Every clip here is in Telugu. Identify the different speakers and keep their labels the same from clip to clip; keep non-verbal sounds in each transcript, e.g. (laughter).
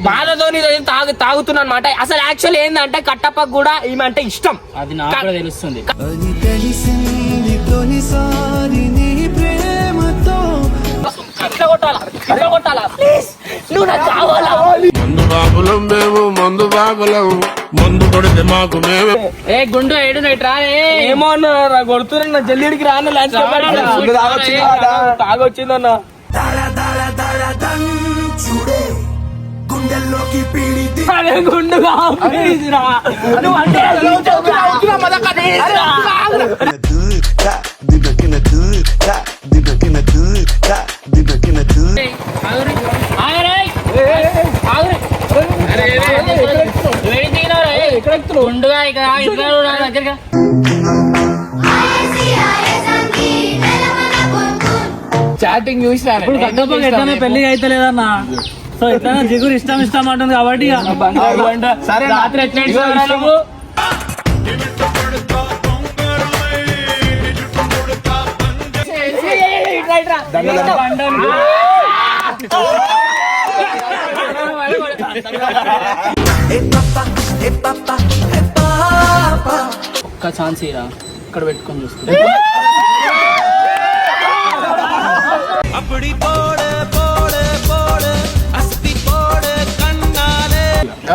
Speaker 1: బాధతోని తాగు తాగుతున్నా అనమాట అసలు యాక్చువల్ ఏంటంటే కట్టప్పకు కూడా ఈమె అంటే ఇష్టం
Speaker 2: అది నాకు తెలుస్తుంది
Speaker 3: మందు బాబులం మేము మందు బాబులం మందు కొడితే మాకు మేమే
Speaker 2: ఏ గుండు ఏడు రా ఏ
Speaker 1: ఏమో అన్న కొడుతున్నా జల్లిడికి రాను లంచ్ తాగొచ్చిందన్న
Speaker 4: గుండెల్లోకి పీడితి
Speaker 1: అరే గుండుగా ప్లీజ్ రా నువ్వు అంటే
Speaker 2: ఇక్కడ ఇక్కడ దగ్గరగా
Speaker 1: చాటింగ్ చూసినా
Speaker 5: పెళ్ళి అయితే లేదన్నా సో ఎట్లనే జిగురు ఇష్టం ఇష్టం అంటుంది కాబట్టి
Speaker 1: సరే రాత్రి ఎట్లా
Speaker 2: ఒక్క ఛాన్స్ ఇరా ఇక్కడ పెట్టుకొని చూసుకుంటా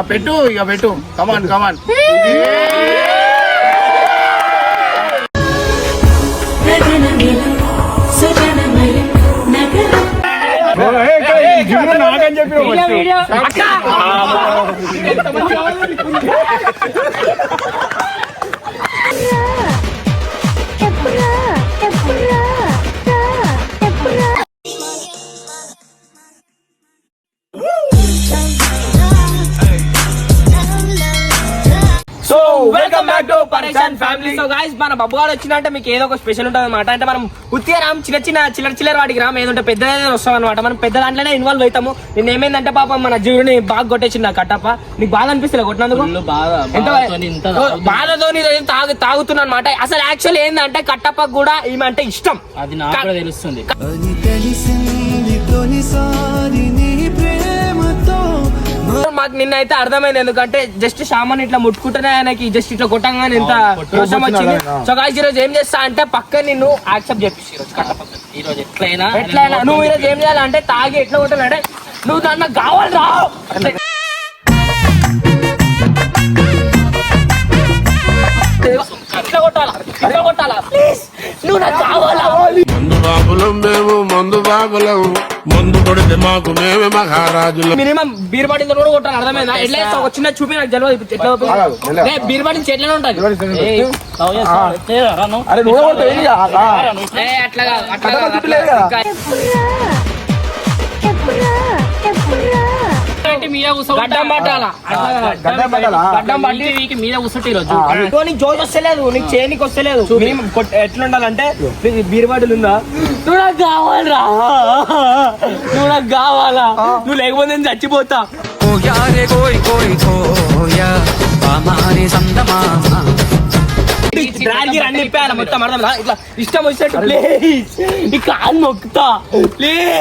Speaker 3: పెట్టు ఇక పెట్టు కమాన్ కమాన్ నాకని చెప్పి
Speaker 1: so back to Pareshan family so మన బబ్బు గారు వచ్చిందంటే మీకు ఏదో ఒక స్పెషల్ ఉంటుంది అనమాట అంటే మనం ఉత్తిగా రామ్ చిన్న చిన్న చిల్లర చిల్లర వాటికి రామ్ ఏదంటే పెద్ద వస్తాం అనమాట మనం పెద్ద దాంట్లోనే ఇన్వాల్వ్ అవుతాము. నేను ఏమైందంటే పాపం మన జీవుని బాగా కొట్టేసింది కట్టప్ప. నీకు బాగా అనిపిస్తుంది కొట్టినందుకు?
Speaker 2: బాధ. బాధతోని
Speaker 1: తాగు తాగుతున్నా అనమాట అసలు యాక్చువల్ ఏంటంటే కట్టప్పకు కూడా ఈమె అంటే ఇష్టం.
Speaker 2: అది నాకు తెలుస్తుంది.
Speaker 1: మాకు నిన్న అయితే అర్థమైంది. ఎందుకంటే జస్ట్ సామాన్ ఇట్లా ముట్టుకుంటేనే ఆయనకి జస్ట్ ఇట్లా కొట్టంగానే ఎంత రోషం వచ్చింది. సో గాయస్ ఈరోజు ఏం చేస్తా అంటే పక్క నిన్ను యాక్సెప్ట్ చెప్పేసి ఈరోజు
Speaker 2: రోజు ఎట్లయినా
Speaker 1: ఎట్లయినా నువ్వు ఈరోజు ఏం చేయాలంటే తాగి ఎట్లా కొట్టాలంటే నువ్వు దాన్ని కావాలి రా. ఇట్లా కొట్టాలా? ఇట్లా కొట్టాలా? ప్లీజ్ నువ్వు నాకు కావాలా?
Speaker 3: మందు బాబులం మేము మందు బాబులం మందు కొడితే మాకు మేమే మహారాజులం
Speaker 1: మినిమం బీర్ బాటిల్ కూడా కొట్టాలి అర్థమైందా ఎట్లా? ఒక చిన్న చూపి నాకు తెలియదు ఇప్పుడు ఎట్లా బీర్ బాటిల్ ఉంటుంది.
Speaker 2: రా నువ్వు.
Speaker 1: ఏ, అట్లా అట్లా
Speaker 2: మీద?
Speaker 1: గడ్డం పట్టాలా? అట్లా కాదు.
Speaker 6: గడ్డం పట్టాలా?
Speaker 1: గడ్డం పట్టి
Speaker 2: వీకి వీకి మీద కూర్చుంటే ఈరోజు.
Speaker 1: ఇదిగో నీకు జోజ్ వస్తలేదు. నీకు చేయనికి వస్తలేదు. మినిమం కొట్- ఎట్లా ఉండాలంటే నీకు ఉందా? నువ్వు నాకు కావాలరా. నువ్వు నాకు కావాలా? నువ్వు లేకపోతే నేను చచ్చిపోతా. డ్రాగి రన్ ఇప్పాను మొత్తం అర్థం? ఇట్లా ఇష్టం వచ్చినట్టు ప్లీజ్. ఈ ప్లీజ్.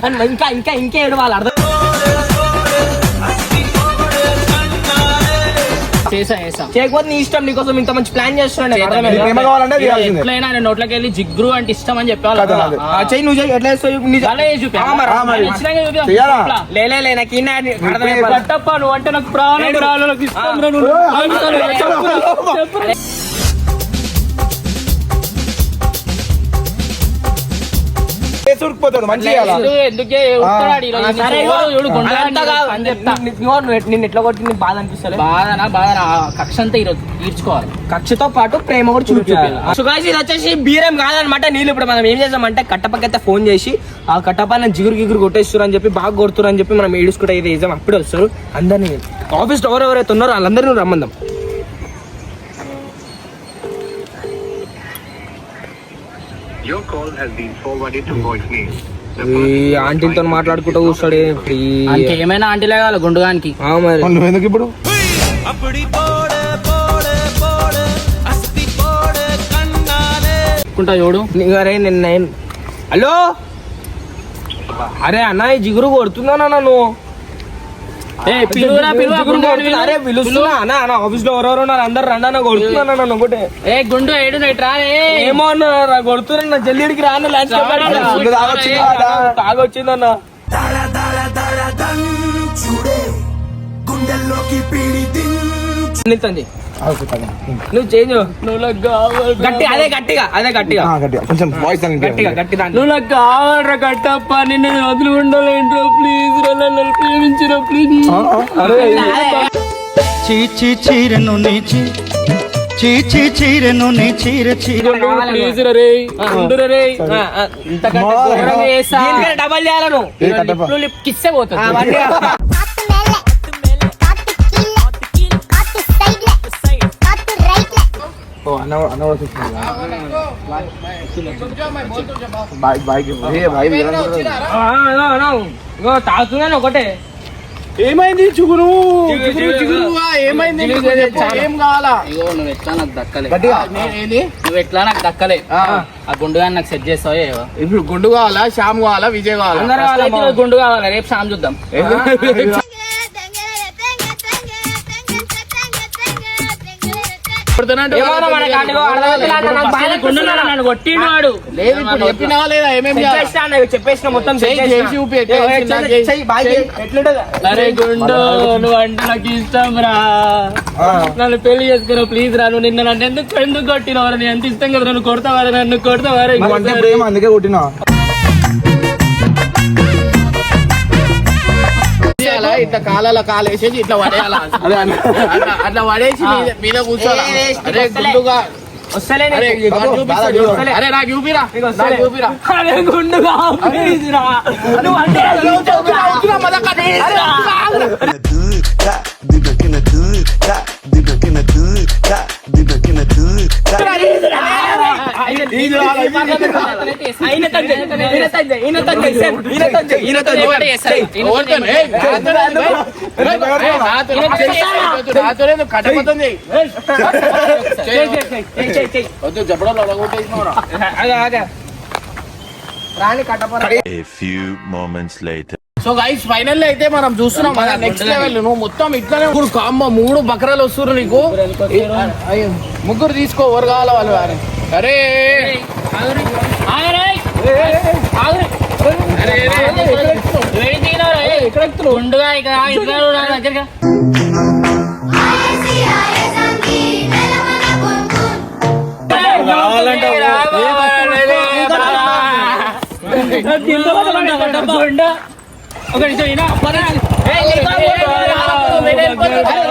Speaker 1: (laughs) అని ఇంకా ఇంకా ఇంకా ఏడవాలి అర్థం
Speaker 2: చేసా చేసా
Speaker 1: చేయకపోతే నీ ఇష్టం నీకోసం ఇంత మంచి ప్లాన్
Speaker 6: చేయాల్సిందే.
Speaker 2: ఎట్లయినా నేను నోట్లోకి వెళ్ళి జిగ్రు అంటే ఇష్టం అని చెప్పాలి
Speaker 1: చెయ్యి నువ్వు చెయ్యి ఎట్లా చేస్తావు చెప్పు, నీ-
Speaker 2: అలా చేసి చూపి.
Speaker 1: ఆ, మరి.
Speaker 6: ఆ, మరి.
Speaker 2: ఇచ్చినాక చూపిద్దాం.
Speaker 6: చెయ్యాలా?
Speaker 2: ఇట్లా.
Speaker 1: లే లే, లే నాకు ఈయన అర్థమైపోయింది.
Speaker 2: కట్టప్ప నువ్వు అంటే నాకు ప్రాణం ప్రాణం నాకు ఇష్టం నువ్వు
Speaker 1: ఎట్- నిన్ను ఎట్లా కొట్టి నీకు బాధ అనిపిస్తుంది
Speaker 2: బాధనా బాధనా? కక్ష అంతా ఈరోజు తీర్చుకోవాలి.
Speaker 1: కక్షతో పాటు ప్రేమ కూడా చూపించాలి. సో guys, ఇది వచ్చేసి బీరం కాదనమాట నీళ్ళు ఇప్పుడు మనం ఏం చేద్దామంటే కట్టపక్కైతే ఫోన్ చేసి ఆ కట్టపైన జిగురు గిగురు కొట్టేస్తారు అని చెప్పి బాగా కొడుతున్నారు అని చెప్పి మనం ఏడుచుకుంటే అయితే వేసాం అప్పుడే వస్తారు. అందరినీ ఆఫీస్ ఎవరెవరైతే ఉన్నారో వాళ్ళందరినీ రమ్మందాం. ఈ ఆంటీలతో మాట్లాడుకుంటూ కూర్చోడు
Speaker 2: అంటే ఏమైనా ఆంటీలే కావాలి గుండుగానికి.
Speaker 6: నువ్వు ఎందుకు ఇప్పుడు?
Speaker 2: చూడు.
Speaker 1: అరే నిన్న నేను హలో? అరే అన్న ఈ జిగురు కొడుతుందా నన్ను అరే పిలుస్తున్నా. అన్న అన్న ఆఫీస్లో ఎవరెవరు ఉన్నారు? అందరు రండి అన్న కొడుతున్నా నన్ను ఒకటే.
Speaker 2: ఏ గుండు ఏడు నైట్రా ఏ.
Speaker 1: ఏమో అన్న కొడుతున్నా జల్లిడికి రాను లంచ్? తాగొచ్చిందన్న నిత్తంది నువ్వు చేంజ్
Speaker 2: నువ్వు. నాకు కావాలి
Speaker 1: గట్టి అదే గట్టిగా అదే గట్టిగా.
Speaker 6: ఆ, గట్టిగా. కొంచెం వాయిస్
Speaker 1: గట్టిగా గట్టి దాంట్లో
Speaker 2: నువ్వు నాకు కావాలరా కట్టప్ప నిన్ను నేను వదిలి ఉండాలేంట్రో ప్లీజ్ రా నన్ను ప్రేమించరా ప్లీజ్
Speaker 7: చీచి చీరెను నీచి చీచి చీరెను నీ చీర చీర.
Speaker 2: ప్లీజ్ రా ఉండురా ఇంతకంటే
Speaker 1: డబల్ చేయాలను
Speaker 2: కిస్సే పోతుంది.
Speaker 1: ఇగో తాగుతున్నాను ఒకటే.
Speaker 6: ఏమైంది చుగురు?
Speaker 1: ఏమైంది?
Speaker 6: ఏం కావాలా?
Speaker 2: ఇగో నువ్వు ఎట్లా నాకు దక్కలే. నువ్వు ఎట్లా నాకు దక్కలే. ఆ. గుండుగా నాకు సెట్ చేస్తావో ఏవో
Speaker 6: ఇప్పుడు గుండు కావాలా? శ్యామ్ కావాలా? విజయ్ కావాలా?
Speaker 2: గుండు కావాలి. రేపు సాయం చూద్దాం. కొట్టిండు వాడు
Speaker 6: లేదు ఇప్పుడు చెప్పినావా లేదా? ఏమేమి
Speaker 1: చెప్పేసిన మొత్తం
Speaker 2: అరే గుండు నువ్వు అంటే నాకు ఇష్టం రా నన్ను పెళ్ళి చేసుకున్నావు ప్లీజ్ రా. నువ్వు నిన్న నన్ను ఎందుకు ఎందుకు కొట్టినావు? నేను ఎంత ఇష్టం కదా నన్ను కొడతావా? నన్ను కొడతావా? రా?
Speaker 6: నువ్వు అంటే ప్రేమ అందుకే కొట్టినా.
Speaker 8: ఇట్లా కాలాల కాలేసేసి ఇట్లా పడేయాల? అట్లా పడేసి మీద- కూర్చోాలి అరే
Speaker 1: వస్తలే.
Speaker 8: గుండుగా. అరే
Speaker 1: నీకు.
Speaker 8: చూపిరా. చూపిరా.
Speaker 2: గుండుగా
Speaker 1: నువ్వు అంటే చెయ్, చెయ్.
Speaker 8: వద్దు
Speaker 1: ఆగు, ఆగు. రాని కట్టపోరా
Speaker 9: A few moments later.
Speaker 8: So guys final అయితే మనం చూస్తున్నాం కదా నెక్స్ట్ లెవెల్ నువ్వు మొత్తం ఇట్లానే ముగ్గురు కాంబ మూడు బకరాలు వస్తున్నారు నీకు ముగ్గురు తీసుకో ఎవరు కావాలి వాళ్ళు వారు. అరే
Speaker 2: ఇక్కడ దగ్గరగా గుండు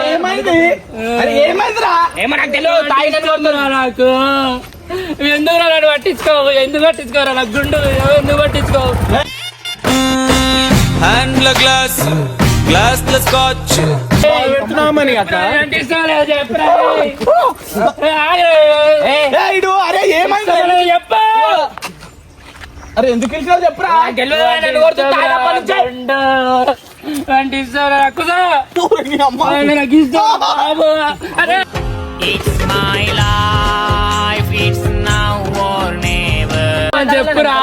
Speaker 1: ఏమైంది? అరే ఏమైందిరా? ఏమో నాకు తెలియదు
Speaker 2: నాకు? ఎందుకు నన్ను పట్టించుకోవు ఎందుకు పట్టించుకోరా? నాకు గుండు ఎందుకు పట్టించుకోవు
Speaker 7: హ్యాండ్ల గ్లాస్ గ్లాస్ స్కాచ్
Speaker 6: పెడుతున్నామని అరే ఏమైంది?
Speaker 2: చెప్పు.
Speaker 6: అరే ఎందుకు పిలిచినావు చెప్పురా? (laughs)
Speaker 2: చెప్పురా.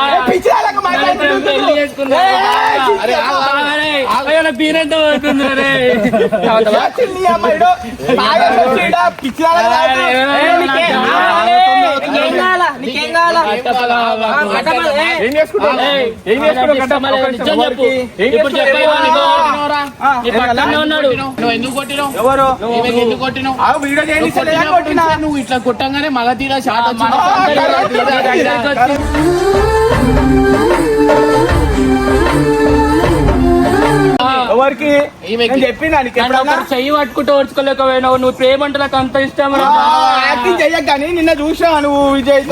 Speaker 2: అయ్యో,
Speaker 8: నువ్వు ఇట్లా కొట్టంగానే మగ తీరా షాట్ వచ్చింది.
Speaker 6: ఎవరికి చెప్పినా
Speaker 2: చెయ్యి పట్టుకుంటూ ఓడ్చుకోలేకపోయినావు నువ్వు ప్రేమ అంటే నాకు అంత ఇష్టం.
Speaker 6: యాక్టింగ్ చెయ్యక కానీ నిన్న చూసా నువ్వు విజయ్.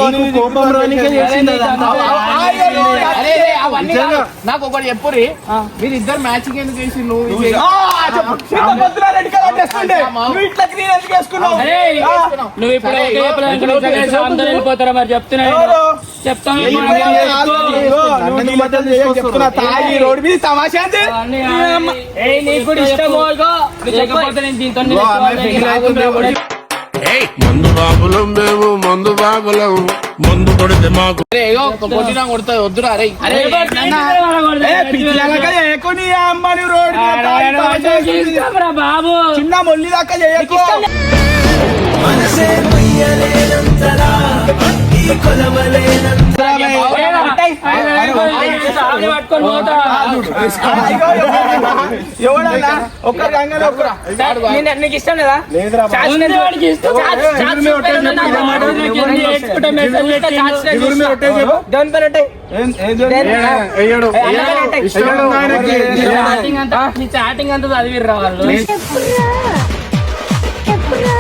Speaker 8: నాకు ఒకటి చెప్పురి మీరు ఇద్దరు మ్యాచింగ్ ఎందుకు వేసి నువ్వు?
Speaker 6: నువ్వు
Speaker 2: ఇప్పుడు వెళ్ళిపోతారా మరి చెప్తున్నా? చెప్తాను
Speaker 6: తమాషా
Speaker 3: మందు బాబులం మేము మందు బాబులం మందు కొడితే మాకు
Speaker 8: కొట్టినా కొడుతుంది వద్దురా అరే.
Speaker 2: అరే
Speaker 6: ఏ పిచ్చిలక చేయకు నీ అమ్మని రోడ్.
Speaker 2: బాబు?
Speaker 6: చిన్న మొల్లి దాకా చేయకు.
Speaker 2: పట్టుకొని పోతా
Speaker 6: ఇగో, ఎవడన్నా? ఒక్క గంగలో
Speaker 1: నీకు ఇష్టం లేదా?
Speaker 2: చాటింగ్ అంతా నీ చాటింగ్ అంతా చదివిర్రా వాళ్ళు?
Speaker 10: చెప్పురా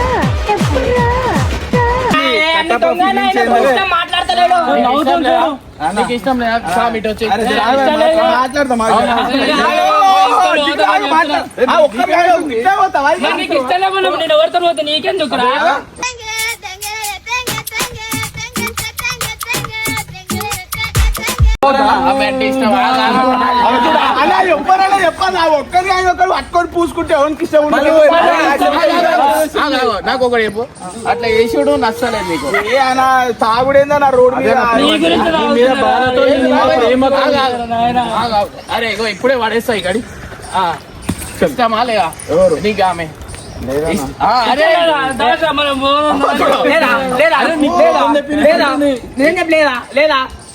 Speaker 1: ఇష్టం
Speaker 2: ఎవరితో పోతే
Speaker 8: అంటే ఇష్టం
Speaker 6: చెప్పాలి ఆ ఒక్కరి ఆయన ఒకరు పట్టుకొని పూసుకుంటే ఎవరికి ఇష్టం ఉండదు
Speaker 8: నాకు ఒకటి చెప్పు. అట్లా వేసుడు నచ్చలేదు నీకు.
Speaker 6: ఏ ఆయన తాగుడేందా నా రోడ్డు మీద
Speaker 2: నీ.
Speaker 8: అరే ఇగో ఇప్పుడే పడేస్తా ఇక్కడి ఆ, ఇష్టమా లేదా? నీకు ఆమె.
Speaker 1: లేదా లేదా? లేదా?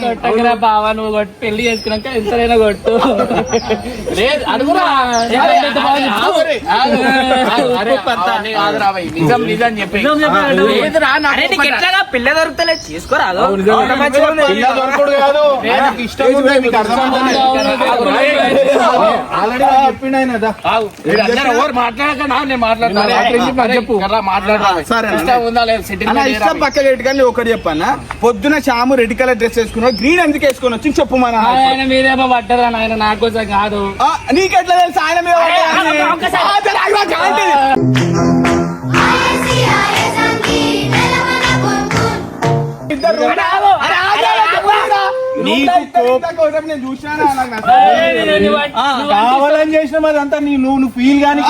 Speaker 2: కొట్టకురా బావ నువ్వు కొట్టు. పెళ్ళి చేసుకున్నాక ఎంతైనా కొట్టు.
Speaker 8: లేదు అడుగురా నిజం నిజం చెప్పి
Speaker 1: ఎట్లాగా పిల్ల దొరుకుతలే
Speaker 8: నేను మాట్లాడతాను
Speaker 6: కానీ ఒకటి చెప్పన్నా పొద్దున చాము రెడ్ కలర్ డ్రెస్ వేసుకున్నావు గ్రీన్ ఎందుకు వేసుకొని వచ్చి చెప్పు మన
Speaker 2: ఆయన మీదేమో పట్టరా నాయన నా కోసం కాదు
Speaker 6: నీకెట్లా తెలుసు ఆయన మీద ఇద్దరు అరే, ఆగు, ఆగు, చెప్పురా. నీకు. కావాలని చేసిన మరి అంతా నీ నువ్వు నువ్వు ఫీల్ కానీ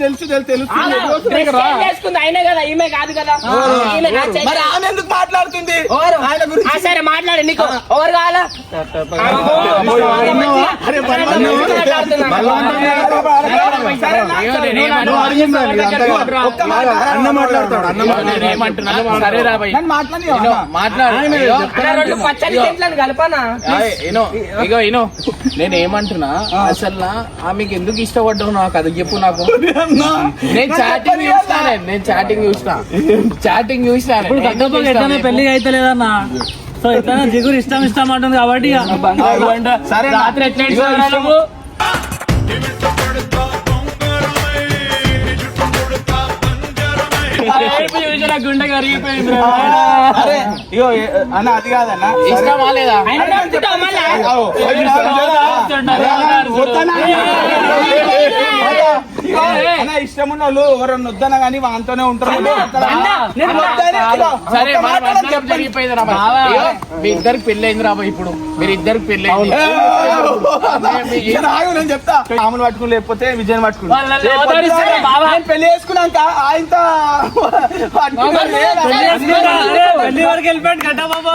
Speaker 6: తెలుసు తెలుసు
Speaker 1: అయినా కదా ఈమె కాదు కదా ఈమె కాదు, చెయ్యి.
Speaker 6: మరి ఆమె ఎందుకు మాట్లాడుతుంది
Speaker 1: ఎవరు?
Speaker 6: ఆయన గురించి
Speaker 1: ఆ, సరే మాట్లాడు నీకు ఎవరు కావాలా
Speaker 6: అరే బలవంతం- బలవంతం సరే, నువ్వు అడిగింది దాన్ని, అంతగా. ఒక్క మాట, అన్న మాట్లాడతాడు అన్న మాట్లాడతాడు.
Speaker 8: ఏమంటున్నా సరే రా భయ్
Speaker 6: నన్ను మాట్లాడి
Speaker 8: ఇనో, మాట్లాడు ఇగో, ఇనో ఇగో ఇనో. నేను ఏమంటున్నా అసలు నా ఆమెకి ఎందుకు ఇష్టపడ్డావు నాకు అది చెప్పు నాకు. నేను చాటింగ్ చూస్తాను నేను చాటింగ్ చూసిన. చాటింగ్ చూసిన
Speaker 5: పెళ్ళి అయితే లేదన్నా? సో ఎట్లనే జిగురు ఇష్టం ఇష్టం అంటుంది కాబట్టి
Speaker 6: సరే
Speaker 2: రాత్రి ఎట్లా ఏడుపు చూసి నా గుండె కరిగిపోయింది రా.
Speaker 6: అరే ఇగో ఏ- అన్న అది కాదన్న
Speaker 8: ఇష్టమా లేదా
Speaker 1: ఆయన
Speaker 6: ఇష్టం ఉన్న వాళ్ళు ఎవరన్నా కానీ వాళ్ళతోనే ఉంటారు.
Speaker 8: మీ ఇద్దరికి పెళ్ళి అయింది రా భయ్ ఇప్పుడు. మీరు ఇద్దరికి
Speaker 6: పెళ్ళి ఆగు, నేను చెప్తా. రాములు పట్టుకుని లేకపోతే విజయన్ పట్టుకుని. పెళ్ళి చేసుకున్నాక ఆయనతో పట్టుకున్నాను.
Speaker 5: పెళ్ళి వరకు వెళ్ళిపోయాడు గడ్డ బాబా.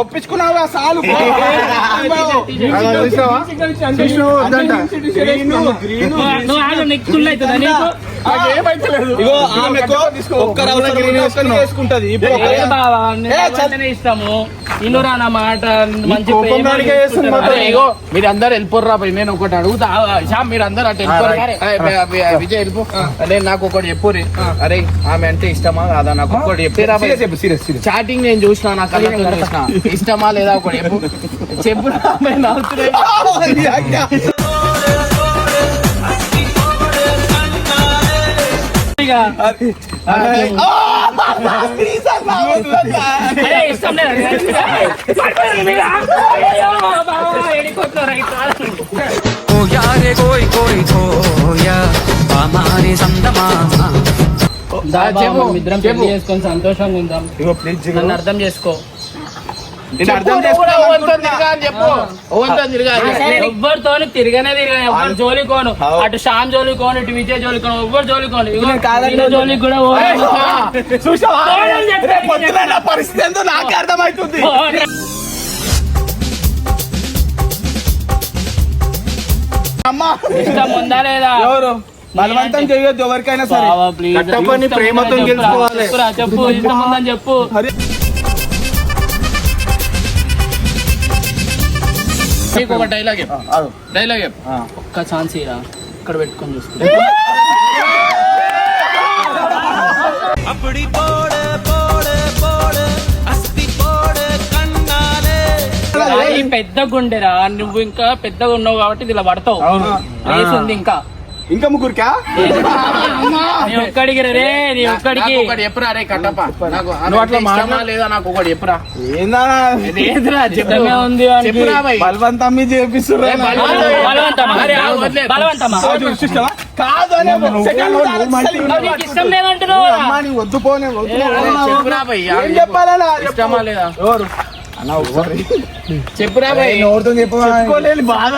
Speaker 6: ఒప్పించుకున్నావా సాలు చూసినావా?
Speaker 2: నీకు నీకు
Speaker 6: ఇగో ఆమెకు ఒక్క
Speaker 2: ఇన్నురా నా మాట మంచి
Speaker 8: ఇగో మీరు అందరు వెళ్ళిపోర్రా పోయి నేను ఒకటి అడుగుతా. ఆ, శ్యామ్ మీరు అందరు అటు వెళ్ళిపోరు విజయ్ వెళ్ళిపో. అరే నాకు ఒకటి చెప్పురి అరే ఆమె అంటే ఇష్టమా కాదా? నాకు ఒకటి చెప్పిరా
Speaker 6: సీరియస్ చెప్పు సీరియస్ సీరియస్.
Speaker 8: చాటింగ్ నేను చూసిన నా కళ్ళతో చూసిన. ఇష్టమా లేదా ఒకటి చెప్పు. (laughs) చెప్పు (laughs)
Speaker 2: రాదు. దా బావ,
Speaker 8: చెప్పు,
Speaker 2: మనం ఇద్దరం
Speaker 8: చెప్పు.
Speaker 2: పెళ్ళి చేసుకొని సంతోషంగా ఉందాం
Speaker 6: ఇగో ప్లీజ్
Speaker 2: నన్ను అర్థం చేసుకో
Speaker 6: నేను అర్థం
Speaker 8: ఎవరితో తిరగా
Speaker 2: జోలికోను అటు శ్యామ్ జోలికోను ఇటు విజయ్ జోలికోను జోలికి కూడా
Speaker 6: పరిస్థితి నాకే అర్థమవుతుంది
Speaker 2: ఇష్టం ఉందా లేదా?
Speaker 6: ఎవరు? బలవంతం చేయొద్దు ఎవరికైనా సరే. ప్రేమతో గెలుచుకోవాలి.
Speaker 2: చెప్పు. ఇష్టం ఉందని చెప్పు.
Speaker 8: నీకు ఒక డైలాగ్. డైలాగ్ చెప్పు.
Speaker 2: ఒక్క ఛాన్స్ ఇరా. ఇక్కడ పెట్టుకొని చూసుకో. ఈ పెద్ద గుండెరా. నువ్వు ఇంకా పెద్దగా ఉన్నావు కాబట్టి ఇలా పడతావు. ప్లేస్ ఉంది ఇంకా.
Speaker 6: ఇంకా ముగ్గురికా?
Speaker 2: ఒక్కడికి రే నీ ఒక్కడికి.
Speaker 8: నాకు ఒకటి చెప్పురా రే కట్టప్ప. నాకు
Speaker 6: అట్లా
Speaker 8: ఇష్టమా. లేదా ఒకటి చెప్పురా?
Speaker 6: ఏందా?
Speaker 2: ఉంది.
Speaker 8: చెప్పురా.
Speaker 6: బలవంతం? కాదు. వద్దు పోనే వద్దు
Speaker 8: అరే, చెప్పురా భయ్
Speaker 6: ఏం
Speaker 8: ఆమె
Speaker 6: చెప్పాలన్నా?
Speaker 8: ఇష్టమా లేదా?
Speaker 6: అన్న ఒకసారి.
Speaker 8: చెప్పురా భయ్
Speaker 6: చెప్పుకోలేని బాధ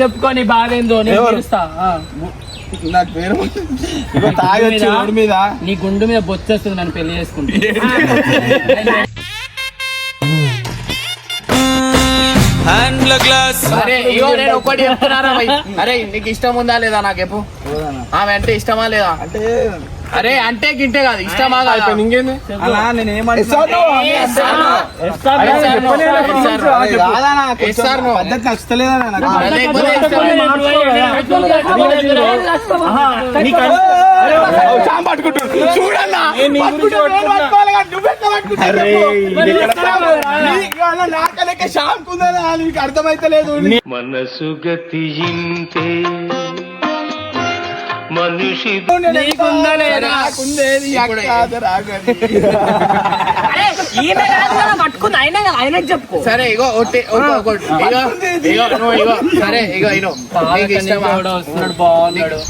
Speaker 2: చెప్పుకొని బాధ ఏందో.
Speaker 6: నాకు పేరు
Speaker 2: నీ గుండు మీద బొచ్చేస్తుంది నన్ను పెళ్ళి చేసుకుంటే.
Speaker 8: అరే ఇగో నేను ఒకటి చెప్తున్నారా అరే నీకు ఇష్టం ఉందా లేదా నాకు చెప్పు. ఆమె అంటే ఇష్టమా లేదా?
Speaker 6: అంటే
Speaker 8: అరే అంటే గింటే కాదు ఇష్టమా కాదా?
Speaker 6: ఇంకేంది? అలా నేను. పద్ధతి నచ్చలేదా పట్టుకుంటాడు చూడన్నా. నీకు అర్థమైతలేదు.
Speaker 9: మనసు గతి ఇంతే మనిషి
Speaker 2: పట్టుకుంది. అయినా ఆయనకు చెప్పుకో.
Speaker 8: సరే ఇగో ఇగో ఇగో నువ్వు ఇగో. సరే ఇగో ఇను. నీకు ఇష్టమా?
Speaker 2: వస్తున్నాడు బాగున్నాడు.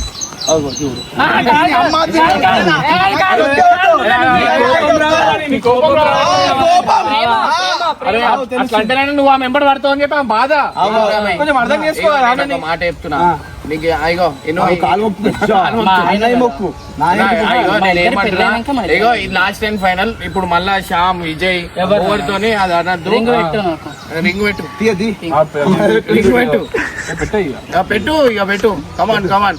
Speaker 8: అరే అట్లా అంటేనే నువ్వు ఆ మెంబర్ పడతావు అని చెప్పి ఆమె బాధ
Speaker 6: కొంచెం అర్థం చేసుకోవాలి,
Speaker 8: మాట చెప్తున్నా. నీకు ఇను
Speaker 6: కాలు మొక్కు
Speaker 8: ఇగో ఇది లాస్ట్ అండ్ ఫైనల్ ఇప్పుడు మళ్ళా శ్యామ్ విజయ్
Speaker 2: ఎవరు?
Speaker 8: ఎవరితోని అది అనద్దు
Speaker 2: రింగ్ పెట్టు
Speaker 8: రింగ్ పెట్టు పెట్టు ఇక పెట్టు కమాన్ కమాన్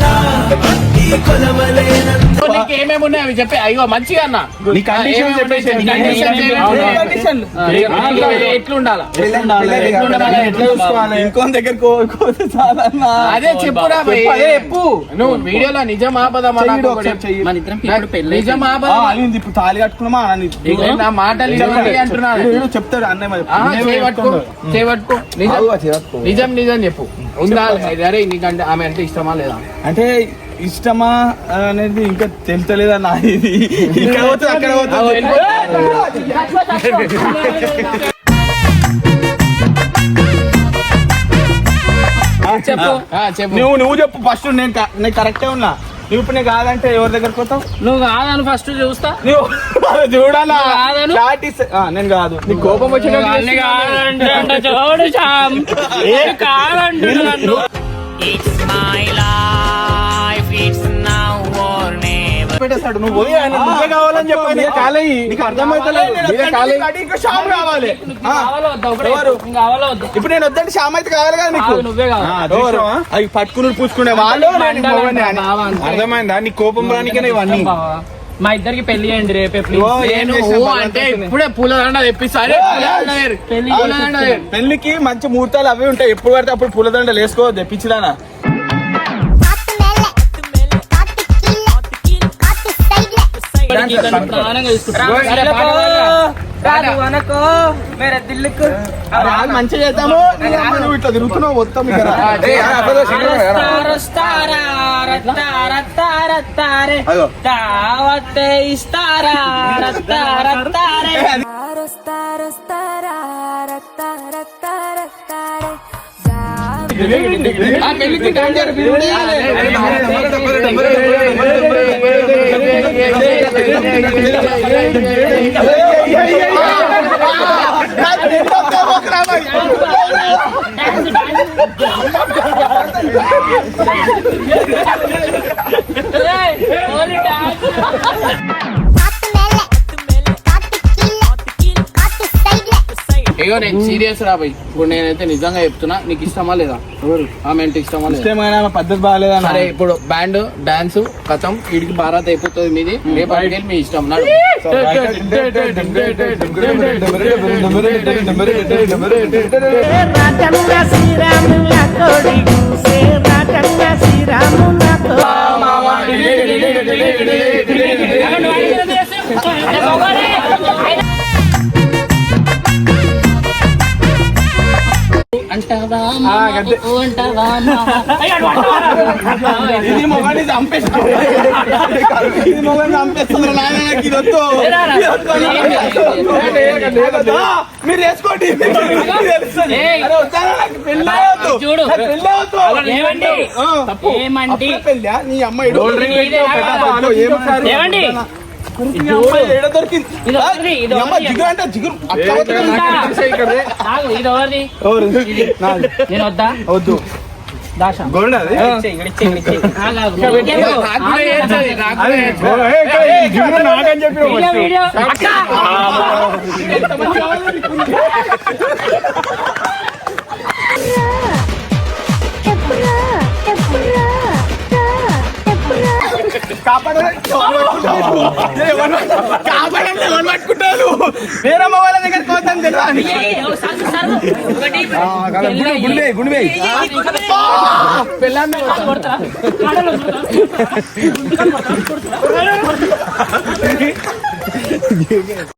Speaker 8: ఏమేమి ఉన్నాయి అవి చెప్పి? అయ్యో మంచిగా అన్న.
Speaker 6: నీ కండిషన్ చెప్పేసి
Speaker 8: నీ conditions ఏమేమి ఉన్నాయి? ఎట్లా ఎట్లుండాలా?
Speaker 6: ఎట్లా చూసుకోవాలి? ఇంకో దగ్గర కోరుకోతే చాలా
Speaker 8: అదే చెప్పురా భయ్.
Speaker 6: అదే చెప్పు.
Speaker 8: నువ్వు వీడియోలో నిజం ఆపదమా.
Speaker 2: మన ఇద్దరం ఇప్పుడు పెళ్ళి
Speaker 8: నిజం
Speaker 6: ఇప్పుడు తాళి కట్టుకున్నామా? అని
Speaker 8: నా మాటలు
Speaker 6: వీడు చెప్తాడు. అన్నయ్య మరి.
Speaker 8: నిజం. నిజం నిజం చెప్పు. ఉందా? అరే నీకంటే ఆమె అంటే ఇష్టమా లేదా?
Speaker 6: అంటే ఇష్టమా అనేది ఇంకా తెలుతలేదన్న ఇది ఇక్కడ పోతుంది అక్కడ పోతుంది
Speaker 2: చెప్పు.
Speaker 8: ఆ, చెప్పు.
Speaker 6: నువ్వు నువ్వు చెప్పు ఫస్ట్ నేను కరెక్టే ఉన్నా. నువ్వు ఇప్పుడు నేను కాదంటే ఎవరి దగ్గరకు పోతావు?
Speaker 2: నువ్వు కాదని ఫస్ట్ చూస్తా.
Speaker 6: నువ్వు చూడాలా? నేను కాదు. నీకు కోపం వచ్చిన
Speaker 2: అన్ని కాదంటే
Speaker 6: పెట్టేస్తాడు. నువ్వు పోయి ఆయన నువ్వే కావాలని చెప్పాను కాలేయి. నీకు కాలేయి. ఇంకా షామ్ కావాలి ఇప్పుడు నేను వద్దంటే షామ్ అయితే కావాలి కదా నీకు?
Speaker 2: నువ్వే కావాలి.
Speaker 6: ఆ, ఎవరు? అవి పట్టుకుని పూసుకునే వాళ్ళు నేను. అర్థమైందా? నీ కోపం రానికనే ఇవన్నీ.
Speaker 2: మా ఇద్దరికి పెళ్ళి చేయండి రేపే
Speaker 8: నేను అంటే. ఇప్పుడే పూలదండ తెప్పిస్తాను
Speaker 2: పెళ్ళి
Speaker 8: పూలదండ తె-
Speaker 6: పెళ్ళికి మంచి ముహూర్తాలు అవి ఉంటాయి. ఎప్పుడు పడితే అప్పుడు పూలదండలు వేసుకో తెప్పించడానా మంచిగా చేద్దాము నువ్వు ఇట్లా తిరుగుతున్నావు మొత్తం
Speaker 8: పెళ్ళికి డాన్స్ ఇగో నేను సీరియస్ రా భయ్ ఇప్పుడు నేనైతే నిజంగా చెప్తున్నా నీకు ఇష్టమా లేదా? ఆమె అంటే ఇష్టమా లేదా?
Speaker 6: ఇష్టమైన ఆమె పద్ధతి బాగాలేదన్న
Speaker 8: సరే ఇప్పుడు బ్యాండ్ డాన్స్ కథం వీడికి భారత్ అయిపోతుంది మీది. రేపటికి వెళ్ళి మీ ఇష్టం. నాడు.
Speaker 6: ఇది మొగాన్ని చంపేస్తుంది ఇది మొగాన్ని చంపేస్తుంది నాయన నాకు ఇది వద్దు. మీరు వేసుకోండి.
Speaker 2: ఏమండి నేను వద్దా?
Speaker 6: వద్దు.
Speaker 2: దాశ.
Speaker 6: గోల్డ్ అది? కాపాడంలో ఎవరు పట్టుకుంటారు వేరే వాళ్ళ దగ్గర గుండె, గుండె.
Speaker 8: పెళ్ళాన్ని.